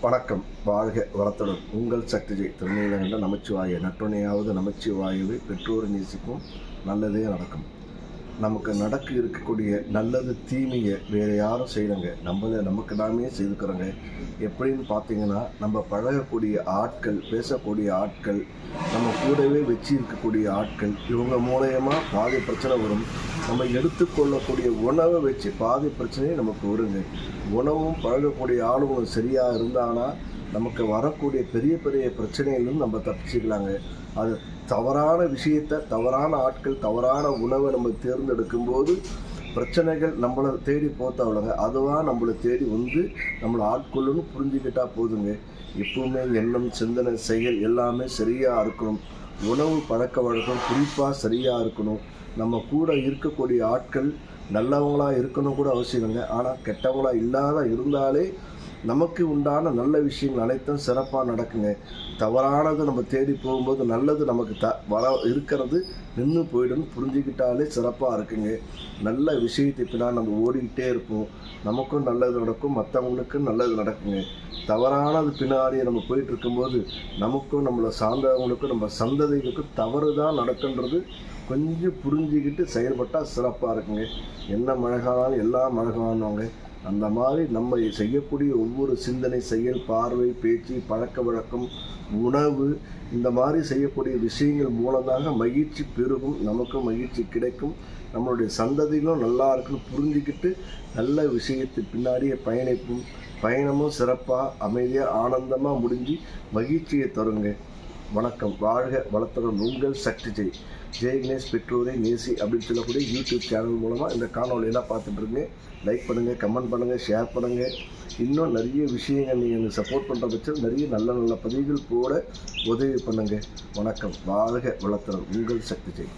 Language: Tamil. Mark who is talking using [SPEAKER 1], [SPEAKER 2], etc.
[SPEAKER 1] வணக்கம். வாழ்க வளத்துடன். உங்கள் சக்திஜை திருநீலகண்ட நமச்சிவாய. நட்டுணையாவது நமச்சிவாயுவை பெற்றோர் நேசிக்கும் நல்லதே நடக்கும். நமக்கு நடக்க இருக்கக்கூடிய நல்லது தீமையை வேறு யாரும் செய்யலைங்க. நம்மளை நமக்கு நாமே செய்துக்கிறோங்க. எப்படின்னு பார்த்தீங்கன்னா நம்ம பழகக்கூடிய ஆட்கள் பேசக்கூடிய ஆட்கள் நம்ம கூடவே வச்சு இருக்கக்கூடிய ஆட்கள் இவங்க மூலயமா பாதி பிரச்சனை வரும். நம்ம எடுத்துக்கொள்ளக்கூடிய உணவை வச்சு பாதி பிரச்சனையே நமக்கு வருங்க. உணவும் பழகக்கூடிய ஆளுங்களும் சரியாக இருந்தானா நமக்கு வரக்கூடிய பெரிய பெரிய பிரச்சனைகளும் நம்ம தப்பிச்சுக்கலாங்க. அது தவறான விஷயத்தை தவறான ஆட்கள் தவறான உணவை நம்ம தேர்ந்தெடுக்கும்போது பிரச்சனைகள் நம்மளை தேடி போத்தவளங்க அதுவாக நம்மளை தேடி வந்து நம்மளை ஆட்கொள்ளுன்னு புரிஞ்சுக்கிட்டா போதுங்க. எப்பவுமே எண்ணம் சிந்தனை செயல் எல்லாமே சரியாக இருக்கணும். உணவு பழக்க வழக்கம் குறிப்பாக சரியாக இருக்கணும். நம்ம கூட இருக்கக்கூடிய ஆட்கள் நல்லவங்களாக இருக்கணும் கூட அவசியம் இல்லைங்க. ஆனால் கெட்டவங்களாக இல்லாத இருந்தாலே நமக்கு உண்டான நல்ல விஷயங்கள் அனைத்தும் சிறப்பாக நடக்குங்க. தவறானது நம்ம தேடி போகும்போது நல்லது நமக்கு த வர இருக்கிறது நின்று போயிடும் புரிஞ்சுக்கிட்டாலே சிறப்பாக இருக்குங்க. நல்ல விஷயத்தை பின்னால் நம்ம ஓடிக்கிட்டே இருப்போம். நமக்கும் நல்லது நடக்கும் மற்றவங்களுக்கும் நல்லது நடக்குங்க. தவறானது பின்னாடி நம்ம போயிட்டு இருக்கும்போது நமக்கும் நம்மளை சார்ந்தவங்களுக்கும் நம்ம சந்ததிகளுக்கும் தவறு தான் நடக்குன்றது கொஞ்சம் புரிஞ்சுக்கிட்டு செயல்பட்டால் சிறப்பாக இருக்குங்க. என்ன மழகானாலும் எல்லாம் மழகானவங்க அந்த மாதிரி நம்ம செய்யக்கூடிய ஒவ்வொரு சிந்தனை செயல் பார்வை பேச்சு பழக்க வழக்கம் உணவு இந்த மாதிரி செய்யக்கூடிய விஷயங்கள் மூலமாக மகிழ்ச்சி பெருகும் நமக்கும் மகிழ்ச்சி கிடைக்கும். நம்மளுடைய சந்ததிகளும் நல்லா இருக்குன்னு புரிஞ்சுக்கிட்டு நல்ல விஷயத்து பின்னாடியே பயணிப்போம். பயணமும் சிறப்பாக அமைதியாக ஆனந்தமாக முடிஞ்சு மகிழ்ச்சியை தருங்க. வணக்கம். வாழ்க வளத்துடன் உங்கள் சக்தி ஜெய். ஜெய் கணேஷ் பெற்றோரை நேசி அப்படின்னு சொல்லக்கூடிய யூடியூப் சேனல் மூலமாக இந்த காணொலியெல்லாம் பார்த்துட்டுருங்க லைக் பண்ணுங்கள் கமெண்ட் பண்ணுங்கள் ஷேர் பண்ணுங்கள் இன்னும் நிறைய விஷயங்கள் நீங்கள் எனக்கு சப்போர்ட் பண்ணுற பட்சம் நிறைய நல்ல நல்ல பதிவுகள் போட உதவி பண்ணுங்கள் வணக்கம். வாழ்க வளத்துடன் உங்கள் சக்தி ஜெய்.